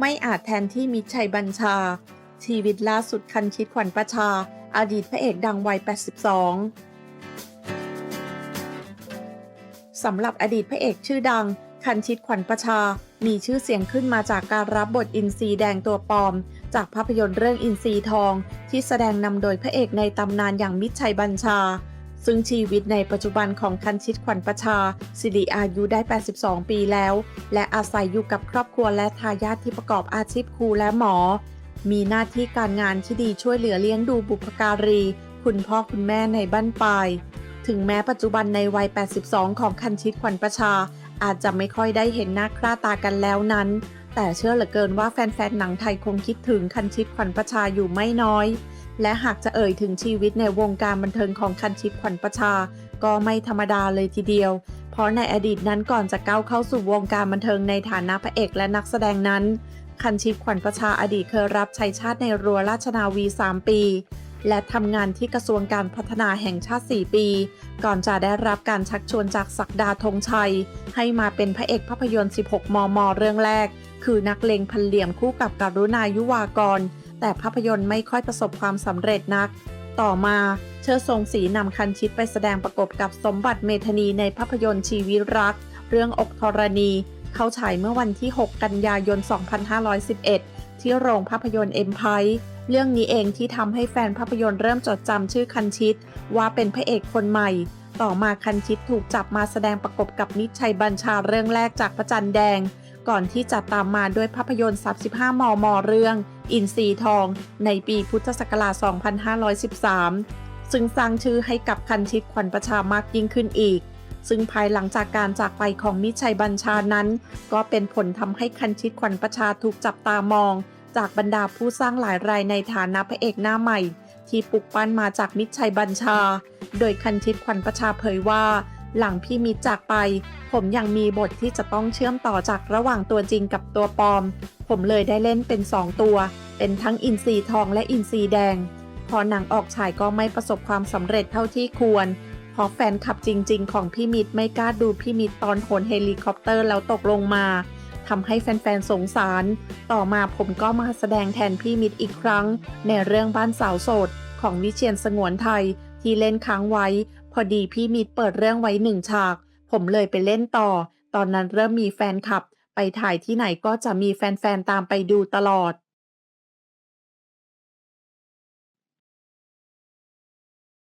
ไม่อาจแทนที่มิตรชัยบัญชา ชีวิตล่าสุดคันชิดขวัญประชา อดีตพระเอกดังวัย 82 สำหรับอดีตพระเอกชื่อดัง คันชิดขวัญประชา มีชื่อเสียงขึ้นมาจากการรับบทอินทรีแดงตัวปลอม จากภาพยนตร์เรื่องอินทรีทอง ที่แสดงนำโดยพระเอกในตำนานอย่างมิตรชัยบัญชา ซึ่งชีวิตในปัจจุบันของคันชิดขวัญประชา สิริอายุได้ 82 ปีแล้ว และอาศัยอยู่กับครอบครัวและทายาทที่ประกอบอาชีพครูและหมอ มีหน้าที่การงานที่ดีช่วยเหลือเลี้ยงดูบุพการี คุณพ่อคุณแม่ในบ้านปลาย ถึงแม้ปัจจุบันในวัย 82 ของคันชิดขวัญประชา อาจจะไม่ค่อยได้เห็นหน้าค่าตากันแล้วนั้น แต่เชื่อเหลือเกินว่าแฟนๆ หนังไทยคงคิดถึงคันชิดขวัญประชาอยู่ไม่น้อย และหากจะเอ่ยถึงชีวิตในวงการบันเทิงของคันชิดขวัญประชา ก็ไม่ธรรมดาเลยทีเดียว เพราะในอดีตนั้นก่อนจะก้าวเข้าสู่วงการบันเทิงในฐานะพระเอกและนักแสดงนั้น คันชิดขวัญประชาอดีตเคยรับใช้ชาติในรั้วราชนาวี 3 ปี และทำงานที่กระทรวงการพัฒนาแห่งชาติ 4 ปี ก่อนจะได้รับการชักชวนจากศักดาธงชัย ให้มาเป็นพระเอกภาพยนตร์ 16 มม เรื่องแรก คือนักเลงพันเหลี่ยมคู่กับการุณายุวากร แต่ภาพยนตร์ไม่ค่อยประสบความสำเร็จนัก ต่อมาเชิดทรงศรีนำคันชิดไปแสดงประกบกับสมบัติเมธานีในภาพยนตร์ชีวิรัก เรื่องอกธรณี เข้าฉายเมื่อวันที่ 6 กันยายน 2511 ที่โรงภาพยนตร์เอ็มไพเรื่องนี้เองที่ทำให้แฟนภาพยนตร์เริ่มจดจำชื่อคันชิต ว่าเป็นพระเอกคนใหม่ ต่อมาคันชิตถูกจับมาแสดงประกบกับนิชัยบัญชาเรื่องแรกจากพระจันทร์แดง ก่อนที่จะตามมาด้วยภาพยนตร์ 35 มม เรื่อง อินทรีทอง ในปีพุทธศักราช 2513 ซึ่งสร้างชื่อให้กับคันชิตขวัญประชามากยิ่งขึ้นอีก ซึ่งภายหลังจากการจากไปของมิชัยบัญชานั้น ก็เป็นผลทำให้คันชิตขวัญประชาถูกจับตามอง จากบรรดาผู้สร้างหลายรายในฐานะพระเอกหน้าใหม่ ที่ปลุกปั้นมาจากมิชัยบัญชา โดยคันชิตขวัญประชาเผยว่า หลังพี่มิจากไป ผมยังมีบทที่จะต้องเชื่อมต่อจากระหว่างตัวจริงกับตัวปลอม ผมเลยได้เล่นเป็น 2 ตัว เป็นทั้งอินทรีทองและอินทรีแดงพอหนังออกฉายก็ไม่ประสบความสำเร็จเท่าที่ควร เพราะแฟนคลับจริง ๆ ของพี่มิตรไม่กล้าดูพี่มิตรตอนโหนเฮลิคอปเตอร์แล้วตกลงมาทำให้แฟนๆสงสาร ต่อมาผมก็มาแสดงแทนพี่มิตรอีกครั้ง ในเรื่องบ้านสาวโสด ของวิเชียนสงวนไทยที่เล่นค้างไว้ พอดีพี่มิตรเปิดเรื่องไว้หนึ่งฉาก ผมเลยไปเล่นต่อ ตอนนั้นเริ่มมีแฟนคลับ ไปถ่ายที่ไหนก็จะมีแฟนๆตามไปดูตลอด